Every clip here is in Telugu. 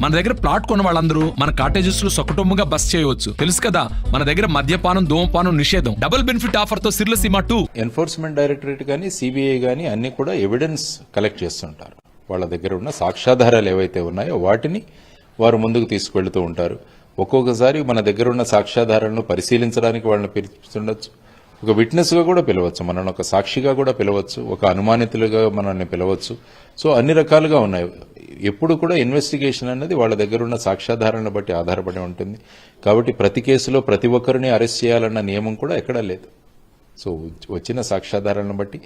మన దగ్గర ప్లాట్ కొన్న వాళ్ళందరూ మన కాటేజెస్లో సొకటొమ్ముగా బస్ చేయవచ్చు. తెలుసు కదా మన దగ్గర మద్యపానం ధూమపానం నిషేధం. డబుల్ బెనిఫిట్ ఆఫర్తో సిర్లసీమ టూ. ఎన్ఫోర్స్మెంట్ డైరెక్టరేట్ కానీ సిబిఐ కానీ అన్ని కూడా ఎవిడెన్స్ కలెక్ట్ చేస్తుంటారు. వాళ్ళ దగ్గర ఉన్న సాక్ష్యాధారాలు ఏవైతే ఉన్నాయో వాటిని వారు ముందుకు తీసుకెళ్తూ ఉంటారు. ఒక్కొక్కసారి మన దగ్గర ఉన్న సాక్ష్యాధారాలను పరిశీలించడానికి వాళ్ళని పిలుస్తుండొచ్చు. ఒక విట్నెస్గా కూడా పిలవచ్చు మనల్ని ఒక సాక్షిగా కూడా పిలవచ్చు ఒక అనుమానితులుగా మనల్ని పిలవచ్చు. సో అన్ని రకాలుగా ఉన్నాయి. ఎప్పుడు కూడా ఇన్వెస్టిగేషన్ అనేది వాళ్ళ దగ్గర ఉన్న సాక్ష్యాధారాలను బట్టి ఆధారపడి ఉంటుంది. కాబట్టి ప్రతి కేసులో ప్రతి ఒక్కరిని అరెస్ట్ చేయాలన్న నియమం కూడా ఎక్కడా లేదు. సో వచ్చిన సాక్ష్యాధారాలను బట్టి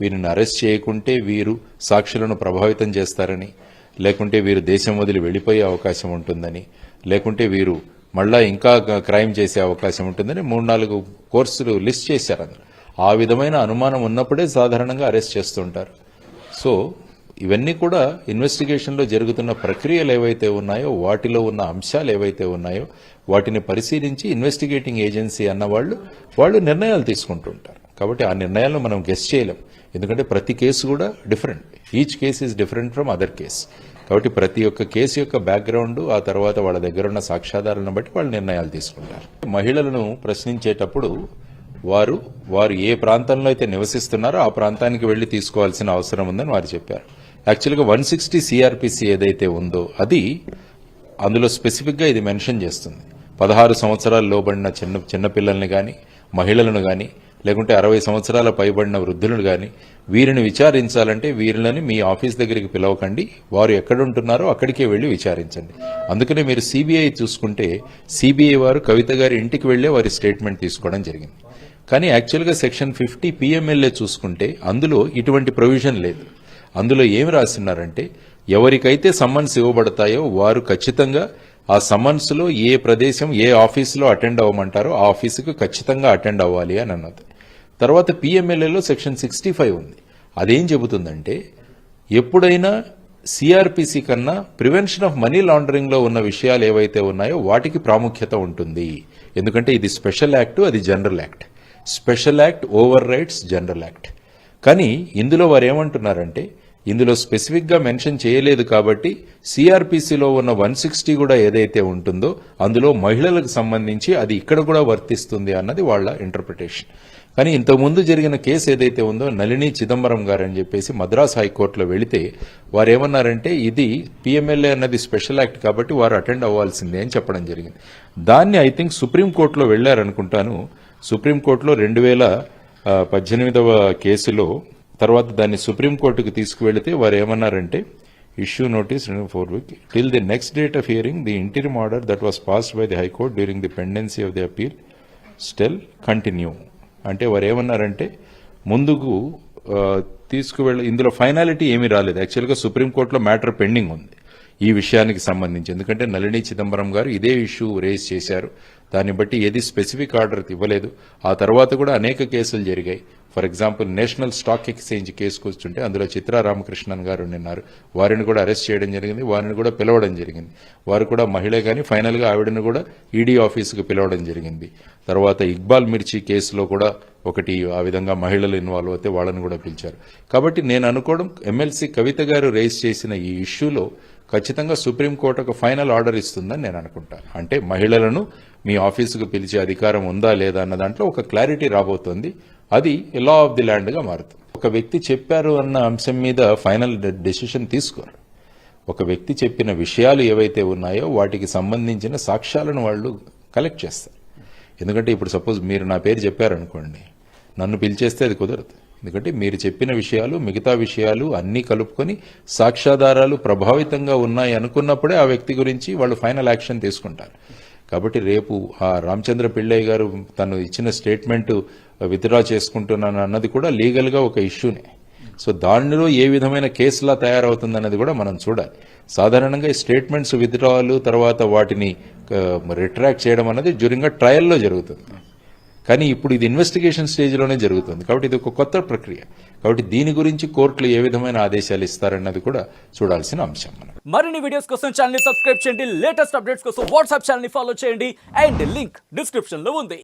వీరిని అరెస్ట్ చేయకుంటే వీరు సాక్షులను ప్రభావితం చేస్తారని లేకుంటే వీరు దేశం వదిలి వెళ్ళిపోయే అవకాశం ఉంటుందని లేకుంటే వీరు మళ్ళా ఇంకా క్రైమ్ చేసే అవకాశం ఉంటుందని మూడు నాలుగు కోర్సులు లిస్ట్ చేశారు అందులో. ఆ విధమైన అనుమానం ఉన్నప్పుడే సాధారణంగా అరెస్ట్ చేస్తుంటారు. సో ఇవన్నీ కూడా ఇన్వెస్టిగేషన్లో జరుగుతున్న ప్రక్రియలు ఏవైతే ఉన్నాయో వాటిలో ఉన్న అంశాలు ఏవైతే ఉన్నాయో వాటిని పరిశీలించి ఇన్వెస్టిగేటింగ్ ఏజెన్సీ అన్న వాళ్ళు వాళ్ళు నిర్ణయాలు తీసుకుంటుంటారు కాబట్టి ఆ నిర్ణయాలను మనం గెస్ చేయలేం. ఎందుకంటే ప్రతి కేసు కూడా different. Each case is different from other case కాబట్టి ప్రతి ఒక్క కేసు యొక్క బ్యాక్గ్రౌండ్ ఆ తర్వాత వాళ్ళ దగ్గర ఉన్న సాక్ష్యాధారాలను బట్టి వాళ్ళు నిర్ణయాలు తీసుకుంటారు. మహిళలను ప్రశ్నించేటప్పుడు వారు వారు ఏ ప్రాంతంలో అయితే నివసిస్తున్నారో ఆ ప్రాంతానికి వెళ్ళి తీసుకోవాల్సిన అవసరం ఉందని వారు చెప్పారు. యాక్చువల్గా వన్ సిక్స్టీ సిఆర్పిసి ఏదైతే ఉందో అది అందులో స్పెసిఫిక్గా ఇది మెన్షన్ చేస్తుంది. పదహారు సంవత్సరాలు లోబడిన చిన్న చిన్నపిల్లల్ని కానీ మహిళలను కానీ లేకుంటే అరవై సంవత్సరాల పైబడిన వృద్ధులను కానీ వీరిని విచారించాలంటే వీరిని మీ ఆఫీస్ దగ్గరికి పిలవకండి. వారు ఎక్కడుంటున్నారో అక్కడికే వెళ్ళి విచారించండి. అందుకనే మీరు సిబిఐ చూసుకుంటే సిబిఐ వారు కవిత గారి ఇంటికి వెళ్ళే వారి స్టేట్మెంట్ తీసుకోవడం జరిగింది. కానీ యాక్చువల్గా సెక్షన్ ఫిఫ్టీ పిఎంఎల్ఏ చూసుకుంటే అందులో ఇటువంటి ప్రొవిజన్ లేదు. అందులో ఏమి రాస్తున్నారంటే ఎవరికైతే సమ్మన్స్ ఇవ్వబడతాయో వారు ఖచ్చితంగా ఆ సమ్మన్స్లో ఏ ప్రదేశం ఏ ఆఫీసులో అటెండ్ అవ్వమంటారో ఆ ఆఫీసుకు ఖచ్చితంగా అటెండ్ అవ్వాలి అని అన్నది. తర్వాత పిఎంఎల్ఏలో సెక్షన్ సిక్స్టీ ఫైవ్ ఉంది. అదేం చెబుతుందంటే ఎప్పుడైనా సిఆర్పిసి కన్నా ప్రివెన్షన్ ఆఫ్ మనీ లాండరింగ్లో ఉన్న విషయాలు ఏవైతే ఉన్నాయో వాటికి ప్రాముఖ్యత ఉంటుంది. ఎందుకంటే ఇది స్పెషల్ యాక్ట్ అది general act special act overrides general act కానీ ఇందులో వారు ఏమంటున్నారంటే ఇందులో స్పెసిఫిక్గా మెన్షన్ చేయలేదు కాబట్టి సిఆర్పిసిలో ఉన్న వన్ సిక్స్టీ కూడా ఏదైతే ఉంటుందో అందులో మహిళలకు సంబంధించి అది ఇక్కడ కూడా వర్తిస్తుంది అన్నది వాళ్ళ ఇంటర్ప్రిటేషన్ కానీ ఇంతకుముందు జరిగిన కేసు ఏదైతే ఉందో నళిని చిదంబరం గారు అని చెప్పేసి మద్రాస్ హైకోర్టులో వెళితే వారు ఏమన్నారంటే ఇది పిఎంఎల్ఏ అన్నది స్పెషల్ యాక్ట్ కాబట్టి వారు అటెండ్ అవ్వాల్సిందే అని చెప్పడం జరిగింది. దాన్ని ఐ థింక్ సుప్రీంకోర్టులో వెళ్ళారనుకుంటాను సుప్రీంకోర్టులో రెండు వేల పద్దెనిమిదవ కేసులో తర్వాత దాన్ని సుప్రీంకోర్టుకు తీసుకువెళితే వారు ఏమన్నారంటే issue notice four week till the next date of hearing the interim order that was pass by the high court during the pendency of the appeal still continue అంటే వారు ఏమన్నారంటే ముందుకు తీసుకువెళ్ళ ఇందులో ఫైనాలిటీ ఏమీ రాలేదు. యాక్చువల్గా సుప్రీంకోర్టులో మ్యాటర్ పెండింగ్ ఉంది. ఈ విషయానికి సంబంధించి. ఎందుకంటే నళిని చిదంబరం గారు ఇదే ఇష్యూ రేజ్ చేశారు. దాన్ని బట్టి ఏది స్పెసిఫిక్ ఆర్డర్ ఇవ్వలేదు. ఆ తర్వాత కూడా అనేక కేసులు జరిగాయి. For example national stock exchange కేసుకు వస్తుంటే అందులో చిత్రా రామకృష్ణన్ గారు ఉన్నారు. వారిని కూడా అరెస్ట్ చేయడం జరిగింది వారిని కూడా పిలవడం జరిగింది. వారు కూడా మహిళే కానీ ఫైనల్గా ఆవిడను కూడా ఈడీ ఆఫీసుకు పిలవడం జరిగింది. తర్వాత ఇక్బాల్ మిర్చి కేసులో కూడా ఒకటి ఆ విధంగా మహిళలు ఇన్వాల్వ్ అయితే వాళ్ళని కూడా పిలిచారు. కాబట్టి నేను అనుకోవడం ఎమ్మెల్సీ కవిత గారు రేస్ చేసిన ఈ ఇష్యూలో ఖచ్చితంగా సుప్రీంకోర్టు ఒక ఫైనల్ ఆర్డర్ ఇస్తుందని నేను అనుకుంటాను అంటే మహిళలను మీ ఆఫీసుకు పిలిచే అధికారం ఉందా లేదా అన్న దాంట్లో ఒక క్లారిటీ రాబోతోంది. అది లా ఆఫ్ ది ల్యాండ్గా మారుతుంది. ఒక వ్యక్తి చెప్పారు అన్న అంశం మీద ఫైనల్ డెసిషన్ తీసుకోరు. ఒక వ్యక్తి చెప్పిన విషయాలు ఏవైతే ఉన్నాయో వాటికి సంబంధించిన సాక్ష్యాలను వాళ్ళు కలెక్ట్ చేస్తారు. ఎందుకంటే ఇప్పుడు సపోజ్ మీరు నా పేరు చెప్పారనుకోండి నన్ను పిలిచేస్తే అది కుదరదు. ఎందుకంటే మీరు చెప్పిన విషయాలు మిగతా విషయాలు అన్నీ కలుపుకొని సాక్ష్యాధారాలు ప్రభావితంగా ఉన్నాయి అనుకున్నప్పుడే ఆ వ్యక్తి గురించి వాళ్ళు ఫైనల్ యాక్షన్ తీసుకుంటారు. కాబట్టి రేపు ఆ రామచంద్ర పిళ్ళయ్య గారు తను ఇచ్చిన స్టేట్మెంట్ విత్డ్రా చేసుకుంటున్నాను అన్నది కూడా లీగల్గా ఒక ఇష్యూనే. సో దానిలో ఏ విధమైన కేసులా తయారవుతుందన్నది కూడా మనం చూడాలి. సాధారణంగా ఈ స్టేట్మెంట్స్ విత్డ్రాలు తర్వాత వాటిని రిట్రాక్ట్ చేయడం అనేది డ్యూరింగ్ ట్రయల్లో జరుగుతుంది. కానీ ఇప్పుడు ఇది ఇన్వెస్టిగేషన్ స్టేజ్లోనే జరుగుతుంది. కాబట్టి ఇది ఒక కొత్త ప్రక్రియ. కాబట్టి దీని గురించి కోర్టులు ఏ విధమైన ఆదేశాలు ఇస్తారన్నది కూడా చూడాల్సిన అంశం మనం. మరిన్ని వీడియోస్ కోసం ఛానల్ సబ్స్క్రైబ్ చేయండి. లేటెస్ట్ అప్డేట్స్ కోసం వాట్సాప్ ఛానల్ ఫాలో చేయండి. అండ్ లింక్ డిస్క్రిప్షన్లో ఉంది.